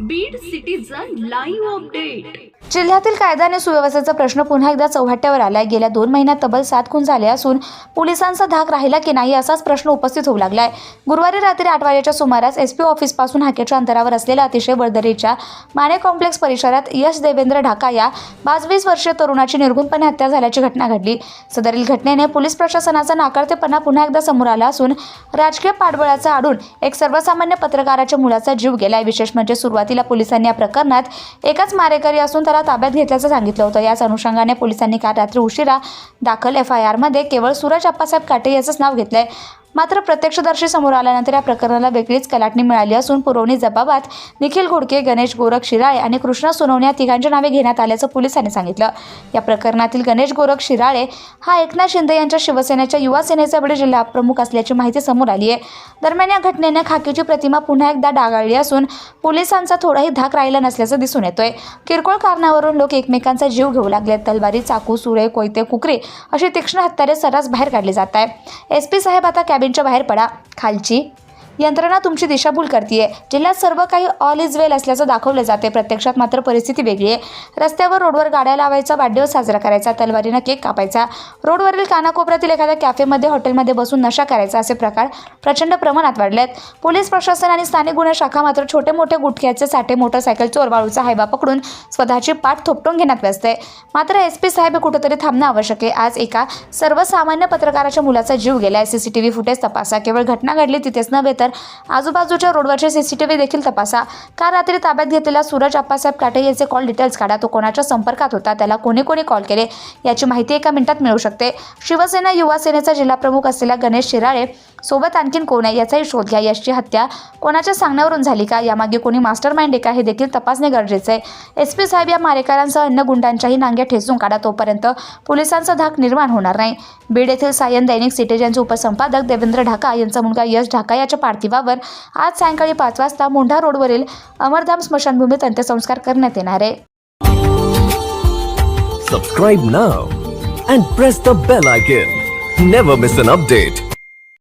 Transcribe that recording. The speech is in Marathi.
बीड सिटीजन लाईव्ह अपडेट जिल्ह्यातील कायदा आणि सुव्यवस्थेचा प्रश्न पुन्हा एकदा चौहाट्यावर आलाय. गेल्या दोन महिन्यात तब्बल सात खून झाले असून पोलिसांचा धाक राहिला की नाही असाच प्रश्न उपस्थित होऊ लागलाय. गुरुवारी रात्री आठ वाजेच्या सुमारास एस पी ऑफिसपासून हाकेच्या अंतरावर असलेल्या अतिशय वर्दरीच्या माने कॉम्प्लेक्स परिसरात यश देवेंद्र ढाका या बावीस वर्षीय तरुणाची निर्गुणपणे हत्या झाल्याची घटना घडली. सदरील घटनेने पोलीस प्रशासनाचा नाकारतेपणा पुन्हा एकदा समोर आला असून राजकीय पाठबळाचा आडून एक सर्वसामान्य पत्रकाराच्या मुलाचा जीव गेलाय. विशेष म्हणजे सुरुवात सुरुवातीला पोलिसांनी या प्रकरणात एकाच मारेकरी असून त्याला ताब्यात घेतल्याचं सांगितलं होतं. याच अनुषंगाने पोलिसांनी काल रात्री उशिरा दाखल एफ आय आरमध्ये केवळ सूरज अप्पासाहेब काटे याचंच नाव घेतलं आहे मात्र प्रत्यक्षदर्शी समोर आल्यानंतर या प्रकरणाला वेगळीच कलाटणी मिळाली असून पुरवणी जबाबात निखिल घोडके गणेश गोरख शिराळे आणि कृष्णा सोनवणे या तिघांची नावे घेण्यात आल्याचं पोलिसांनी सांगितलं. या प्रकरणातील गणेश गोरख शिराळे हा एकनाथ शिंदे यांच्या शिवसेनेच्या युवा सेनेचा बडे जिल्हा प्रमुख असल्याची माहिती समोर आली आहे. दरम्यान या घटनेने खाकीची प्रतिमा पुन्हा एकदा डागाळली असून पोलिसांचा थोडाही धाक राहिला नसल्याचं दिसून येतोय. किरकोळ कारणावरून लोक एकमेकांचा जीव घेऊ लागले तलवारी चाकू सुरे कोयते कुकरे अशी तीक्ष्ण हत्यारे सर्रास बाहेर काढली जात आहे एस पी साहेब आता कॅबिनच्या बाहेर पडा. खालची यंत्रणा तुमची दिशाभूल करते जिल्ह्यात सर्व काही ऑल इज वेल असल्याचं दाखवलं जाते प्रत्यक्षात मात्र परिस्थिती वेगळी आहे. रस्त्यावर रोडवर गाड्या लावायचा वाढदिवस साजरा करायचा तलवारीनं केक कापायचा रोडवरील कानाकोपऱ्यातील एखाद्या कॅफेमध्ये हॉटेलमध्ये बसून नशा करायचा असे प्रकार प्रचंड प्रमाणात वाढले आहेत पोलीस प्रशासन आणि स्थानिक गुन्हे शाखा मात्र छोटे मोठे गुटख्याचे साठे मोटरसायकल चोरवाळूचा हायबा पकडून स्वतःची पाठ थोपटून घेण्यात व्यस्त आहे. मात्र एस पी साहेब कुठेतरी थांबणं आवश्यक आहे. आज एका सर्वसामान्य पत्रकाराच्या मुलाचा जीव गेला C C T V footage तपासा. केवळ घटना घडली तिथेच नव्हे तर आजूबाजूच्या रोडवरचे सी सी टी व्ही देखील तपासा. काल रात्री ताब्यात घेतलेला सूरज अप्पासाहेब काटे याचे कॉल डिटेल्स काढा. तो कोणाच्या संपर्कात होता? त्याला कोणी कोणी कॉल केले? याची माहिती एका मिनिटात मिळू शकते. शिवसेना युवा सेनेचा जिल्हा प्रमुख असलेला गणेश शिराळे सोबत आणखीन कोण आहे याचाही शोध घ्या. यशची हत्या कोणाच्या सांगण्यावरून झाली का? यामागे कोणी मास्टर माइंड आहे का? हे देखील तपासणे गरजेचे आहे. एस पी साहेब या मारेकऱ्यांसह अन्य गुंडांच्याही नांग्या ठेचून काढा. तोपर्यंत पोलिसांचा धाक निर्माण होणार नाही. बीड येथील सायन दैनिक सिटीजनचे उपसंपादक देवेंद्र ढाका यांचा मुलगा यश ढाका याच्या पार्थिवावर आज सायंकाळी पाच वाजता मोंढा रोडवरील अमरधाम स्मशानभूमीत अंत्यसंस्कार करण्यात येणार आहे Subscribe now and press the bell icon. Never miss an update.